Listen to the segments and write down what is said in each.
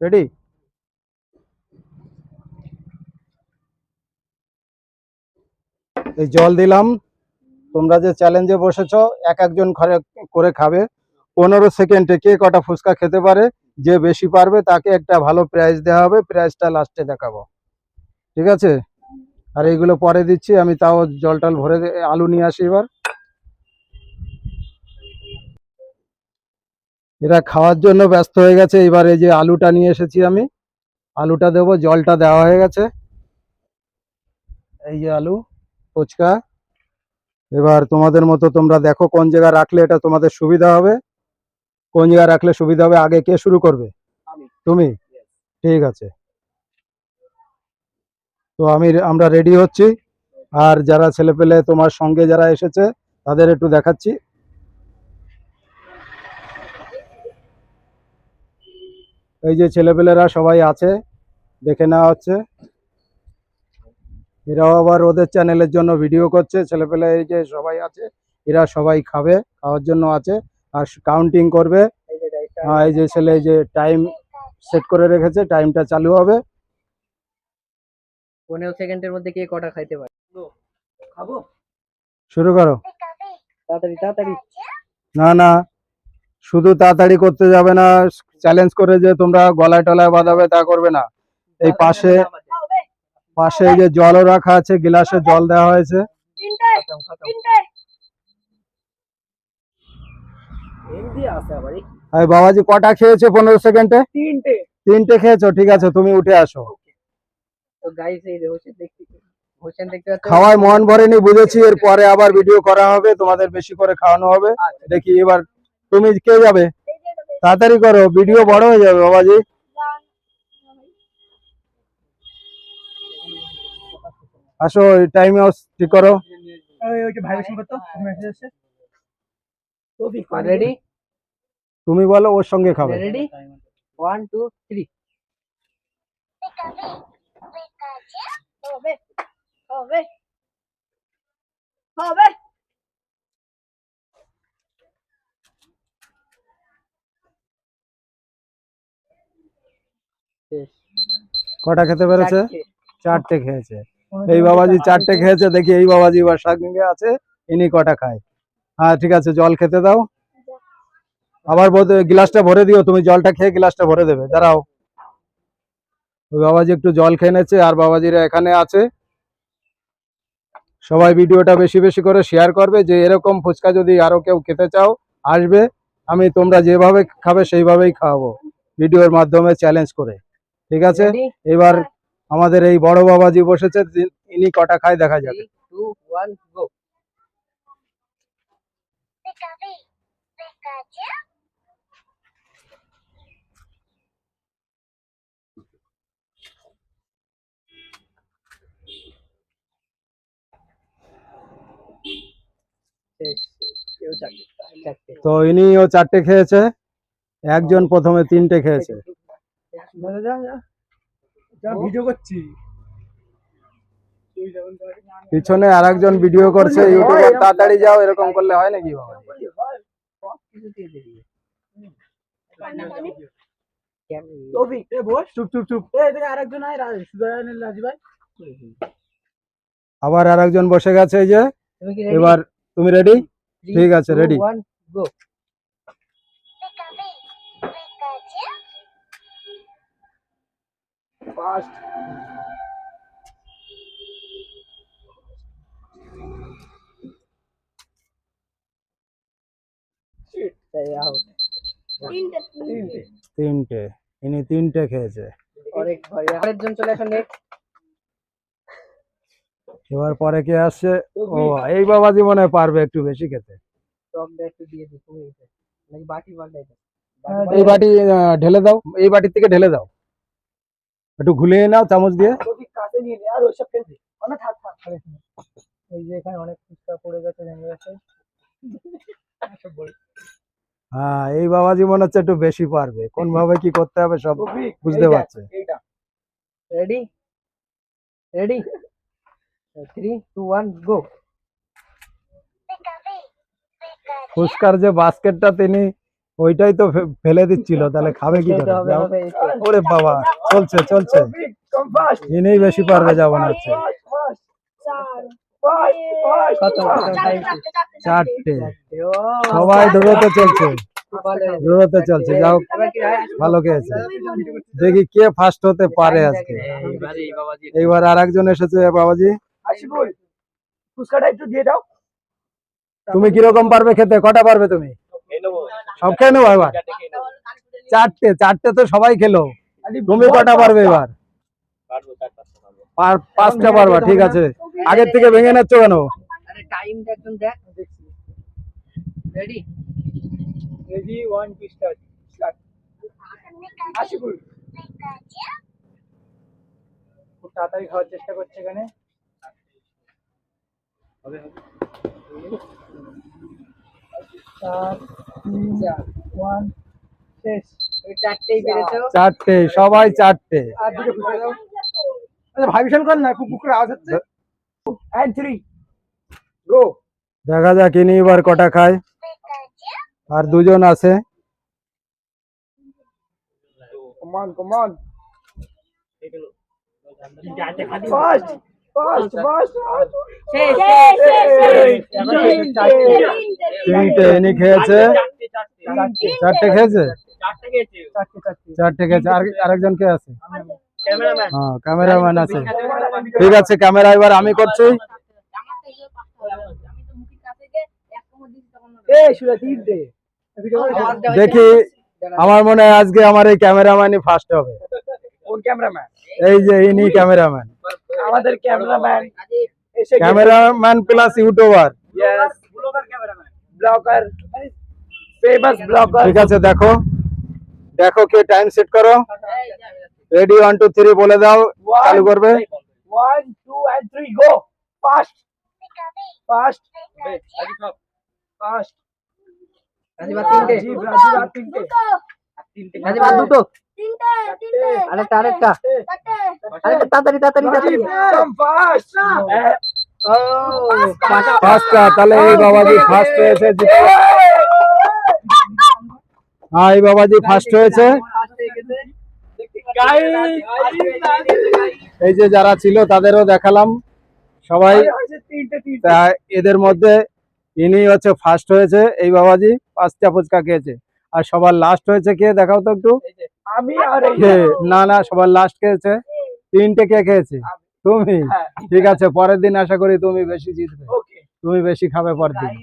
Ready এই জল দিলাম। তোমরা যে চ্যালেঞ্জে বসেছো, এক একজন করে খাবে। পনেরো সেকেন্ডে কে কটা ফুচকা খেতে পারে, যে বেশি পারবে তাকে একটা ভালো প্রাইজ দেওয়া হবে। প্রাইজটা লাস্টে দেখাবো। ঠিক আছে? আর এইগুলো পরে দিচ্ছি, আমি তাও জল টল ভরে আলু নিয়ে আসি এবার। এরা খাওয়ার জন্য ব্যস্ত হয়ে গেছে। এবার এই যে আলুটা নিয়ে এসেছি আমি। আলুটা দেবো জলটা দেওয়া হয়ে গেছে। এই যে আলু ফুচকা। এবার তোমাদের মতো তোমরা দেখো কোন জায়গায় রাখলে এটা তোমাদের সুবিধা হবে। কোন জায়গায় রাখলে সুবিধা হবে আগে কে শুরু করবে? তুমি? ঠিক আছে। তো আমি আমরা রেডি হচ্ছি। আর যারা ছেলেপেলে তোমার সঙ্গে যারা এসেছে তাদের একটু দেখাচ্ছি। এই যে ছেলেপেলেরা সবাই আছে দেখে নেওয়া হচ্ছে। এরাও আবার ওদের চ্যানেলের জন্য ভিডিও করছে ছেলেপেলে এই যে সবাই আছে এরা সবাই খাবে খাওয়ার জন্য আছে আর কাউন্টিং করবে। এই যে এই যে ছেলে যে টাইম সেট করে রেখেছে টাইমটা চালু হবে। পনেরো সেকেন্ডের মধ্যে কে কটা খাইতে পারে? খাব? শুরু করো। তাড়াতাড়ি তাড়াতাড়ি। না না শুধু তাড়াতাড়ি করতে যাবে না চ্যালেঞ্জ করে যে তোমরা গলায় টলায় বাঁধাবে তা করবে না। এই পাশে পাশে এই যে জলও রাখা আছে গিলাসে জল দেওয়া হয়েছে। বাবাজি কটা খেয়েছে পনেরো সেকেন্ডে? তিনটে। তিনটে খেয়েছো ঠিক আছে তুমি উঠে আসো। খাওয়ায় মন ভরেনি বুঝেছি এর পরে আবার ভিডিও করা হবে তোমাদের বেশি করে খাওয়ানো হবে। আচ্ছা, দেখি এবার তুমি কে যাবে? তাড়াতাড়ি করো ভিডিও বড় হয়ে যাবে বাবাজি আসো টাইম ঠিক করো রেডি তুমি বলো ওর সঙ্গে খাবে রেডি ওয়ান টু থ্রি হবে হবে হবে কটা খেতে পেরেছে? চারটে। খেয়েছে। এই বাবাজি চারটে খেয়েছে। দেখি এই বাবাজি এবার সঙ্গে আছে ইনি কটা খায়। হ্যাঁ ঠিক আছে জল খেতে দাও। আবার গ্লাসটা ভরে দিও তুমি জলটা খেয়ে গ্লাসটা ভরে দেবে দাঁড়াও। ওই বাবাজি একটু জল খেয়ে নেছে আর বাবাজিরা এখানে আছে। সবাই ভিডিওটা বেশি বেশি করে শেয়ার করবে যে এরকম ফুচকা যদি আরও কেউ খেতে চাও আসবে। আমি তোমরা যেভাবে খাবে সেইভাবেই খাওয়াবো। ভিডিওর মাধ্যমে চ্যালেঞ্জ করে। ঠিক আছে? এবার আমাদের এই বড় বাবাজি বসেছে ইনি কটা খায় দেখা যাবে তো ইনিও চারটে খেয়েছে একজন প্রথমে তিনটে খেয়েছে। ভিডিও করছি। পিছনে আর একজন ভিডিও করছে ইউটিউবে তাড়াতাড়ি যাও এরকম করলে হয় নাকি? বাবা চুপ চুপ চুপ। আরেকজন আয় রাজি ভাই। আবার আর একজন বসে গেছে এই যে। এবার তুমি রেডি ঠিক আছে, ready. ফাস্ট তিনটে তিনটে তিনটে ইনি তিনটে খেয়েছে অনেক ভয় আরেকজন চলে আসুন next। এবার পরে কে আসছে ও এই বাবাজি মনে হয় পারবে একটু বেশি খেতে টকটা একটু দিয়ে দিই তুমি নাকি বাটি পাল্টাই দাও এই বাটি আহ, ঢেলে দাও এই বাটির থেকে ঢেলে দাও একটু ঘুলিয়ে নাও চামচ দিয়ে। কাছে নিয়ে নে আর ওইসব ফেলবে অনেক থাক থাক থাক। এই যে এখানে অনেক ফুচকা পড়ে গেছে ভেঙে গেছে। হ্যাঁ এই বাবাজি মনে হচ্ছে একটু বেশি পারবে। কোন ভাবে কি করতে হবে সব বুঝতে পারছে। এইটা। Ready ready three two one go. ফুচকার যে বাস্কেটটা তিনি ওইটাই তো ফে- ফেলে দিচ্ছিল তাহলে খাবে কি করে। ওরে বাবা চলছে চলছে. ইনিই বেশি পারবে যা মনে হচ্ছে. চারটে সবাই দূরত্বে চলছে। দূরত্বে চলছে যাও। ভালো খেয়েছে। দেখি কে ফার্স্ট হতে পারে আজকে। এইবার আর একজন এসেছে বাবাজি। ফুচকাটা একটু দিয়ে দাও। তুমি কীরকম পারবে খেতে? কটা পারবে তুমি? সব খেয়ে নেব এবার? চারটে চারটে তো সবাই খেলো। তুমি কটা পারবে এবার? পাঁচটা পারবা ঠিক আছে। আগের থেকে ভেঙে নিচ্ছ কেন? আরে টাইমটা একদম দেখছি ready ready one two start start Ashikul. খুব তাড়াতাড়ি খাওয়ার চেষ্টা করছে এখানে। চারটে সবাই চারটে। আচ্ছা ভাইবেশন কর না আওয়াজ হচ্ছে। থ্রি গো দেখা যাক ইনি এবার কটা খায়। আর দুজন আছে। কমান কমান ফাস্ট তিনটে ইনি খেয়েছে চারটে খেয়েছে চারটে খেয়েছে আর আরেকজন কে আছে? হ্যাঁ ক্যামেরাম্যান আছে। ঠিক আছে ক্যামেরা এবার আমি করছি। দেখি আমার মনে হয় আজকে আমার এই ক্যামেরাম্যানই ফার্স্ট হবে। কোন ক্যামেরাম্যান এই যে ইনি ক্যামেরাম্যান আমাদের ক্যামেরাম্যান এসে cameraman plus YouTuber yes blogger famous blogger ঠিক আছে দেখো দেখো কে টাইম সেট করো রেডি ওয়ান টু থ্রি বলে দাও চালু করবে one two and three go fast fast fast Rajib Rajib Rajib তিনটে। রাজীব দুটো? তিনটে তিনটে আরেকটা আরেকটা আরেকটা তাড়াতাড়ি তাড়াতাড়ি তাড়াতাড়ি। কাম ফাস্ট ও ফার্স্টটা তাহলে এই বাবাজি ফার্স্ট হয়েছে। হ্যাঁ এই বাবাজি ফার্স্ট হয়েছে। এই যে যারা ছিল তাদেরও দেখালাম। সবাই এদের মধ্যে ইনি হচ্ছে ফার্স্ট হয়েছে। এই বাবাজি পাঁচটা ফুচকা খেয়েছে। আর সবার লাস্ট হয়েছে কে? দেখাও তো একটু। আমি আর এই কে না না সবার লাস্ট খেয়েছে। তিনটে কে খেয়েছে? তুমি? হ্যাঁ। ঠিক আছে পরের দিন আশা করি তুমি বেশি জিতবে। তুমি বেশি খাবে পরের দিন।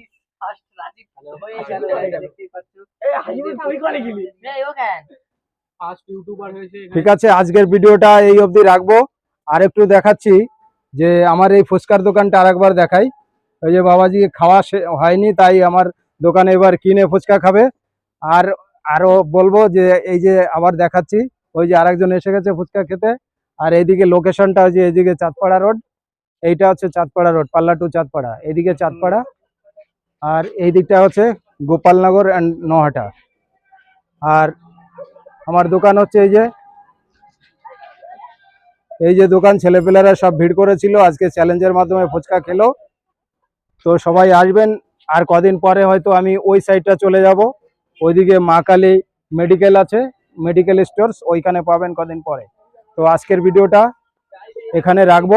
ঠিক আছে আজকের ভিডিওটা এই অবধি রাখব। আর একটু দেখাচ্ছি যে আমার এই ফুচকার দোকানটা আরেকবার দেখাই। ওই যে বাবাজি খাওয়া হয়নি তাই আমার দোকানে এবার কিনে ফুচকা খাবে। আর আরও বলব যে, এই যে আবার দেখাচ্ছি, ওই যে আরেকজন এসে গেছে ফুচকা খেতে, আর এইদিকে লোকেশনটা যে এইদিকে চাঁদপাড়া রোড এইটা হচ্ছে চাঁদপাড়া রোড পাল্লা টু চাঁদপাড়া, এইদিকে চাঁদপাড়া, আর এই দিকটা হচ্ছে গোপালনগর অ্যান্ড নোহাটা আর আমার দোকান হচ্ছে এই যে এই যে দোকান, ছেলেপেলেরা সব ভিড় করেছিল, আজকে চ্যালেঞ্জের মাধ্যমে ফুচকা খেলো। তো সবাই আসবেন, আর কদিন পরে হয়তো আমি ওই সাইডটা চলে যাব। ওইদিকে মা কালী মেডিকেল আছে মেডিকেল স্টোরস ওইখানে পাবেন কদিন পরে। তো আজকের ভিডিওটা এখানে রাখব।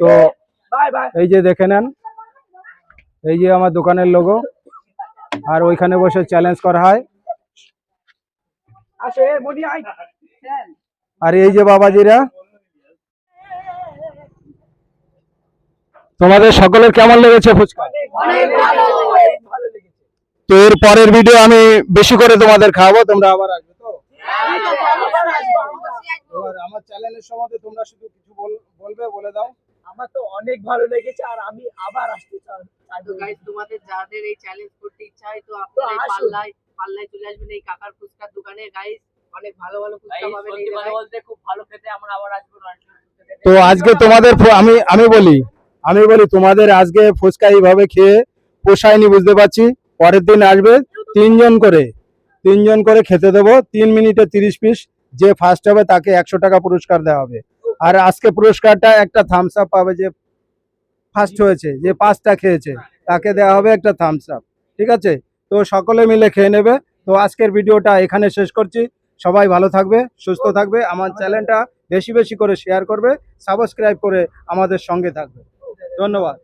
তো বাই বাই এই যে দেখে নেন এই যে আমার দোকানের লোগো আর ওইখানে বসে চ্যালেঞ্জ করা হয়। আসে আই আর এই যে বাবাজিরা তোমাদের সকলের কেমন লেগেছে ফুচকা অনেক ভালো অনেক ভালো লেগেছে তো এর পরের ভিডিও আমি বেশি করে তোমাদের খাওয়াবো তোমরা আবার আসবে তো? এবার আমার চ্যানেলের সম্বন্ধে তোমরা শুধু কিছু বল- বলবে বলে দাও। আমার তো অনেক ভালো লেগেছে আর আমি আবার আসতে চাই। তো গাইস তোমাদের যাদের এই চ্যালেঞ্জ করতে ইচ্ছা হয় তো আপনারা পাল্লায় পাল্লায় চলে আসবেন এই কাকার ফুচকার দোকানে। গাইস অনেক ভালো ভালো ফুচকা পাবেন এই জায়গায়। বলতে খুব ভালো খেতে আমরা আবার আসব তো আজকে তোমাদের আমি আমি বলি আমি বলি তোমাদের আজকে ফুচকা এইভাবে খেয়ে পোষায়নি বুঝতে পারছি? পরের দিন আসবে তিনজন করে। তিনজন করে খেতে দেবো, তিন মিনিটে তিরিশ পিস যে ফার্স্ট হবে তাকে একশো টাকা পুরস্কার দেওয়া হবে। আর আজকে পুরস্কারটা একটা থামস আপ পাবে যে ফার্স্ট হয়েছে, যে পাঁচটা খেয়েছে, তাকে দেওয়া হবে একটা থামস আপ ঠিক আছে? তো সকলে মিলে খেয়ে নেবে। তো আজকের ভিডিওটা এখানে শেষ করছি। সবাই ভালো থাকবে, সুস্থ থাকবে। আমার চ্যানেলটা বেশি বেশি করে শেয়ার করবে সাবস্ক্রাইব করে আমাদের সঙ্গে থাকবে। ধন্যবাদ।